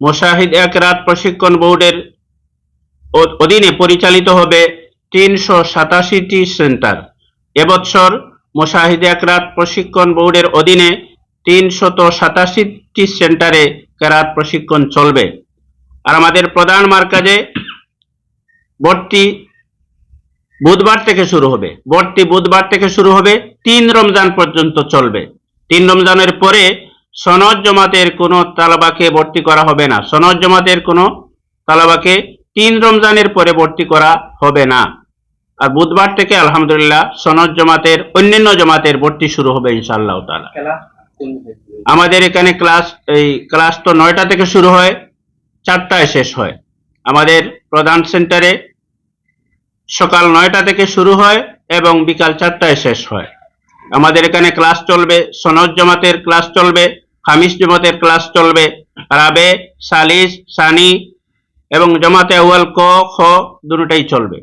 মোশাহিদ একরাত প্রশিক্ষণ বোর্ডের অধীনে পরিচালিত হবে তিনশো সাতাশিটি সেন্টার। এবছর মোশাহিদ একরাত প্রশিক্ষণ বোর্ডের অধীনে তিনশত সাতাশিটি সেন্টারে কেরাত প্রশিক্ষণ চলবে। আর আমাদের প্রধান মার্কাজে ভর্তি বুধবার থেকে শুরু হবে। ভর্তি বুধবার থেকে শুরু হবে। তিন রমজান পর্যন্ত চলবে। তিন রমজানের পরে সনদ জমাতের কোনো তালাবাকে ভর্তি করা হবে না। সনদ জমাতের কোনো তালাবাকে তিন রমজানের পরে ভর্তি করা হবে না। আর বুধবার থেকে আলহামদুলিল্লাহ সনদ জমাতের অন্যান্য জমাতের ভর্তি শুরু হবে ইনশাআল্লাহ তালা আমাদের এখানে ক্লাস এই ক্লাস তো নয়টা থেকে শুরু হয় চারটায় শেষ হয়। আমাদের প্রধান সেন্টারে সকাল নয়টা থেকে শুরু হয় এবং বিকাল চারটায় শেষ হয়। আমাদের এখানে ক্লাস চলবে সনদ জমাতের ক্লাস চলবে খামিস জমাতের ক্লাস চলবে। রাবে সালিস সানি এবং জমাতে আউয়াল ক খ দুটোটাই চলবে।